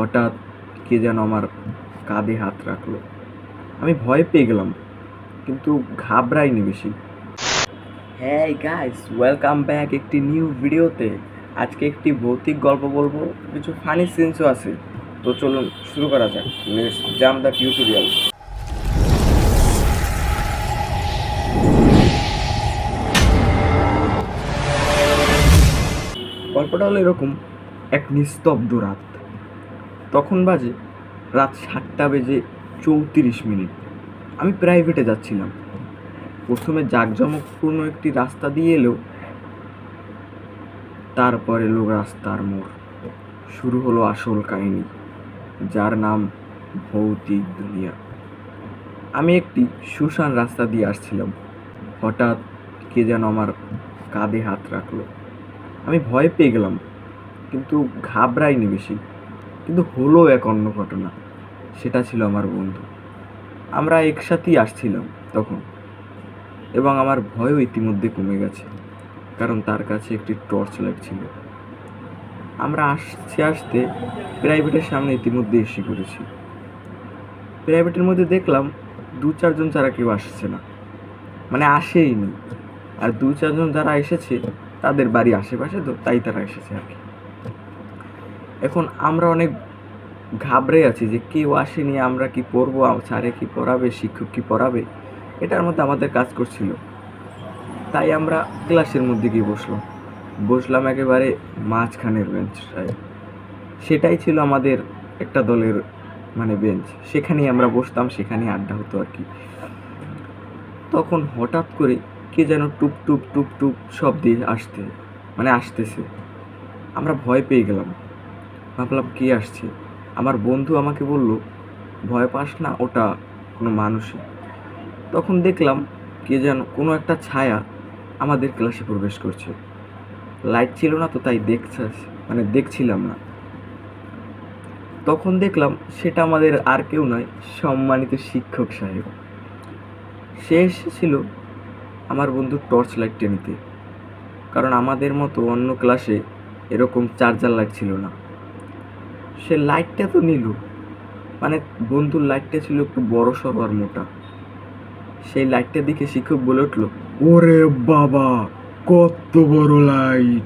হঠাৎ কে যেন আমার কাঁধে হাত রাখল। আমি ভয় পেয়ে গেলাম, কিন্তু ঘাবড়াইনি বেশি। হ্যাঁ গাইস ওয়েলকাম ব্যাক একটি নিউ ভিডিওতে আজকে একটি ভৌতিক গল্প বলব, কিছু ফানি সিনসও আছে। তো চলুন, শুরু করা যাক। জাম দ্য টিউটোরিয়াল গল্পটা হলো এরকম, এক নিস্তব্ধ রাত। তখন বাজে রাত সাতটা বেজে চৌত্রিশ মিনিট। আমি প্রাইভেটে যাচ্ছিলাম। প্রথমে জাঁকজমকপূর্ণ একটি রাস্তা দিয়ে এলেও তারপর এলো রাস্তার মোড়। শুরু হলো আসল কাহিনী, যার নাম ভৌতিক দুনিয়া। আমি একটি সুশান রাস্তা দিয়ে আসছিলাম। হঠাৎ কে যেন আমার কাঁধে হাত রাখল। আমি ভয় পেয়ে গেলাম, কিন্তু ঘাবড়াইনি বেশি। কিন্তু হলো এক অন্য ঘটনা। সেটা ছিল আমার বন্ধু। আমরা একসাথেই আসছিলাম তখন এবং আমার ভয়ও ইতিমধ্যে কমে গেছে, কারণ তার কাছে একটি টর্চ লাইট ছিল আমরা আসতে আসতে প্রাইভেটের সামনে ইতিমধ্যে এসে পড়েছি। প্রাইভেটের মধ্যে দেখলাম দু চারজন ছাড়া কেউ আসছে না। মানে আসেই নি। আর দু চারজন যারা এসেছে, তাদের বাড়ি আশেপাশে তো তাই তারা এসেছে আর কি। এখন আমরা অনেক ঘাবড়ে আছি যে কেউ আসেনি, আমরা কি পড়ব স্যারে কি পড়াবে, শিক্ষক কি পড়াবে? এটার মধ্যে আমাদের কাজ করছিল। তাই আমরা ক্লাসের মধ্যে গিয়ে বসলাম। বসলাম একেবারে মাঝখানের বেঞ্চটায়। সেটাই ছিল আমাদের একটা দলের মানে বেঞ্চ। সেখানেই আমরা বসতাম, সেখানেই আড্ডা হতো আর কি। তখন হঠাৎ করে কে যেন টুপ টুপ টুপ টুপ শব্দে আসতে মানে আসতেছে। আমরা ভয় পেয়ে গেলাম। ভাবলাম কে আসছে? আমার বন্ধু আমাকে বলল, ভয় পাস না, ওটা কোনো মানুষই। তখন দেখলাম কে যেন কোনো একটা ছায়া আমাদের ক্লাসে প্রবেশ করছে। লাইট ছিল না তো, তাই দেখছে মানে দেখছিলাম না। তখন দেখলাম সেটা আমাদের আর কেউ নয়, সম্মানিত শিক্ষক সাহেব। সে এসেছিল আমার বন্ধুর টর্চ লাইটটা নিতে। কারণ আমাদের মতো অন্য ক্লাসে এরকম চার্জার লাইট ছিল না। সে লাইটটা তো নিল। মানে বন্ধুর লাইটটা ছিল একটু বড় সবার মোটা। সেই লাইটটা দেখে শিক্ষক বলে উঠল, ওরে বাবা, কত বড় লাইট